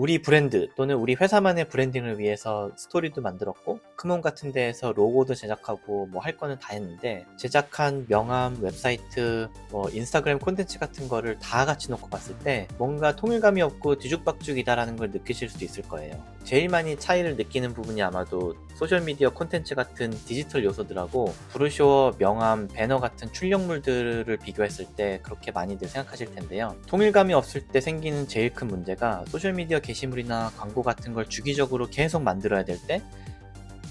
우리 브랜드 또는 우리 회사만의 브랜딩을 위해서 스토리도 만들었고 크몬 같은 데에서 로고도 제작하고 뭐 할 거는 다 했는데 제작한 명함, 웹사이트, 뭐 인스타그램 콘텐츠 같은 거를 다 같이 놓고 봤을 때 뭔가 통일감이 없고 뒤죽박죽이다라는 걸 느끼실 수도 있을 거예요. 제일 많이 차이를 느끼는 부분이 아마도 소셜미디어 콘텐츠 같은 디지털 요소들하고 브루쇼어, 명함, 배너 같은 출력물들을 비교했을 때 그렇게 많이들 생각하실 텐데요. 통일감이 없을 때 생기는 제일 큰 문제가 소셜미디어 게시물이나 광고 같은 걸 주기적으로 계속 만들어야 될 때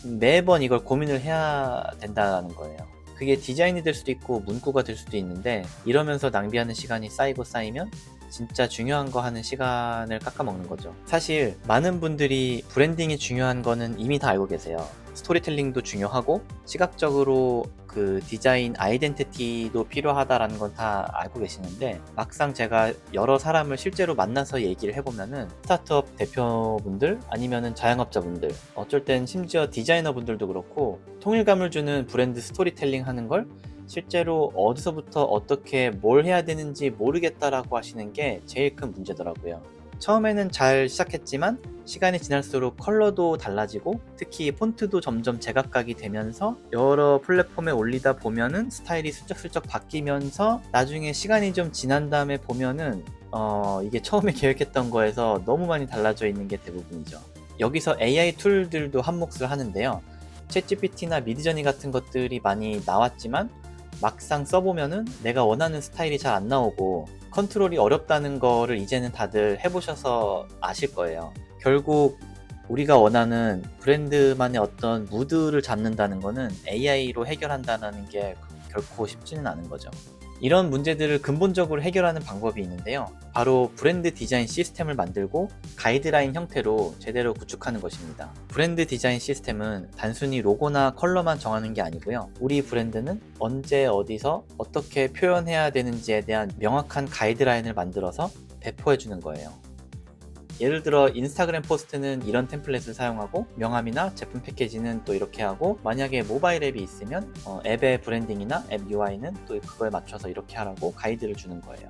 매번 이걸 고민을 해야 된다는 거예요. 그게 디자인이 될 수도 있고 문구가 될 수도 있는데 이러면서 낭비하는 시간이 쌓이고 쌓이면 진짜 중요한 거 하는 시간을 깎아먹는 거죠. 사실 많은 분들이 브랜딩이 중요한 거는 이미 다 알고 계세요. 스토리텔링도 중요하고 시각적으로 그 디자인 아이덴티티도 필요하다라는 건 다 알고 계시는데 막상 제가 여러 사람을 실제로 만나서 얘기를 해보면은 스타트업 대표분들 아니면은 자영업자분들 어쩔 땐 심지어 디자이너분들도 그렇고 통일감을 주는 브랜드 스토리텔링 하는 걸 실제로 어디서부터 어떻게 뭘 해야 되는지 모르겠다라고 하시는 게 제일 큰 문제더라고요. 처음에는 잘 시작했지만 시간이 지날수록 컬러도 달라지고 특히 폰트도 점점 제각각이 되면서 여러 플랫폼에 올리다 보면은 스타일이 슬쩍슬쩍 바뀌면서 나중에 시간이 좀 지난 다음에 보면은 어 이게 처음에 계획했던 거에서 너무 많이 달라져 있는 게 대부분이죠. 여기서 AI 툴들도 한 몫을 하는데요. 챗GPT나 미드저니 같은 것들이 많이 나왔지만 막상 써보면은 내가 원하는 스타일이 잘 안 나오고 컨트롤이 어렵다는 거를 이제는 다들 해보셔서 아실 거예요. 결국 우리가 원하는 브랜드만의 어떤 무드를 잡는다는 거는 AI로 해결한다는 게 결코 쉽지는 않은 거죠. 이런 문제들을 근본적으로 해결하는 방법이 있는데요. 바로 브랜드 디자인 시스템을 만들고 가이드라인 형태로 제대로 구축하는 것입니다. 브랜드 디자인 시스템은 단순히 로고나 컬러만 정하는 게 아니고요. 우리 브랜드는 언제 어디서 어떻게 표현해야 되는지에 대한 명확한 가이드라인을 만들어서 배포해 주는 거예요. 예를 들어 인스타그램 포스트는 이런 템플릿을 사용하고 명함이나 제품 패키지는 또 이렇게 하고 만약에 모바일 앱이 있으면 어, 앱의 브랜딩이나 앱 UI는 또 그거에 맞춰서 이렇게 하라고 가이드를 주는 거예요.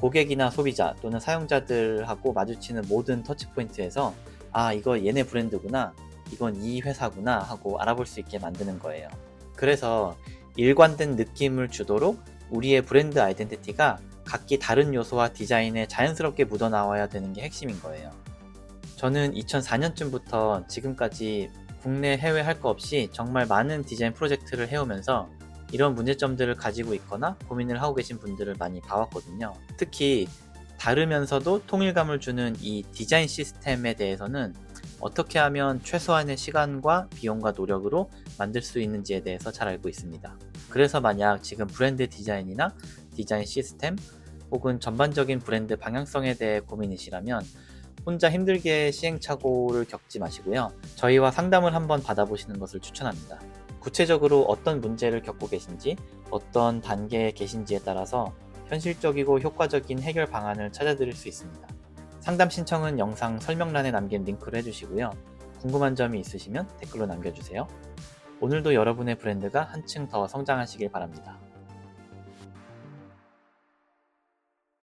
고객이나 소비자 또는 사용자들하고 마주치는 모든 터치포인트에서 아 이거 얘네 브랜드구나 이건 이 회사구나 하고 알아볼 수 있게 만드는 거예요. 그래서 일관된 느낌을 주도록 우리의 브랜드 아이덴티티가 각기 다른 요소와 디자인에 자연스럽게 묻어나와야 되는 게 핵심인 거예요. 저는 2004년쯤부터 지금까지 국내 해외 할 거 없이 정말 많은 디자인 프로젝트를 해오면서 이런 문제점들을 가지고 있거나 고민을 하고 계신 분들을 많이 봐왔거든요. 특히 다르면서도 통일감을 주는 이 디자인 시스템에 대해서는 어떻게 하면 최소한의 시간과 비용과 노력으로 만들 수 있는지에 대해서 잘 알고 있습니다. 그래서 만약 지금 브랜드 디자인이나 디자인 시스템 혹은 전반적인 브랜드 방향성에 대해 고민이시라면 혼자 힘들게 시행착오를 겪지 마시고요. 저희와 상담을 한번 받아보시는 것을 추천합니다. 구체적으로 어떤 문제를 겪고 계신지, 어떤 단계에 계신지에 따라서 현실적이고 효과적인 해결 방안을 찾아드릴 수 있습니다. 상담 신청은 영상 설명란에 남긴 링크로 해주시고요. 궁금한 점이 있으시면 댓글로 남겨주세요. 오늘도 여러분의 브랜드가 한층 더 성장하시길 바랍니다.